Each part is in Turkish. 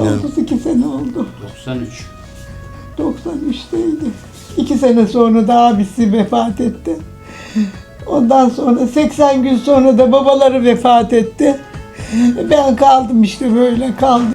32 sene oldu. 93. 93'teydi. İki sene sonra da abisi vefat etti. Ondan sonra 80 gün sonra da babaları vefat etti. Ben kaldım işte böyle kaldım.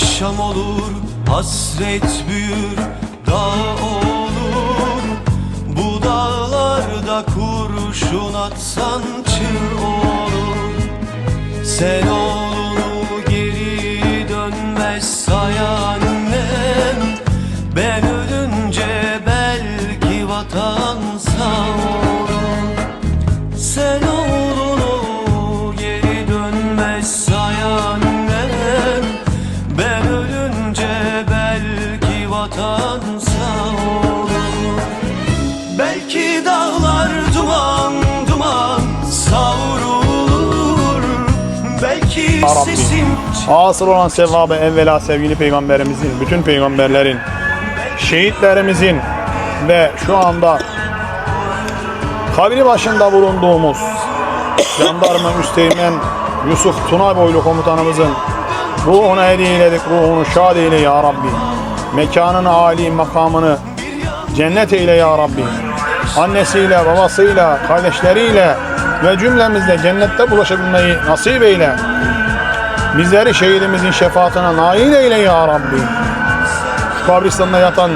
Akşam olur hasret büyür dağ olur. Bu dağlarda kurşun atsan çığ olur. Sen oğlunu geri dönmez say annem Ben Rabbim. sesim Asıl olan sevabı evvela sevgili peygamberimizin, bütün peygamberlerin, şehitlerimizin ve şu anda kabri başında bulunduğumuz jandarma Üsteğmen Yusuf Tuna boylu komutanımızın ruhuna hediye eyledik, ruhunu şad eyle ya Rabbi. Mekanını, âli makamını cennet eyle ya Rabbi. Annesiyle, babasıyla, kardeşleriyle ve cümlemizle cennette bulaşabilmeyi nasip eyle. Bizleri şehidimizin şefaatine nail eyle ya Rabbi. Şu kabristanda yatan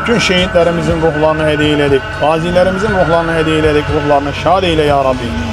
bütün şehitlerimizin ruhlarını hediye eyledik. Gazilerimizin ruhlarını hediye eyledik. Ruhlarını şad eyle ya Rabbi.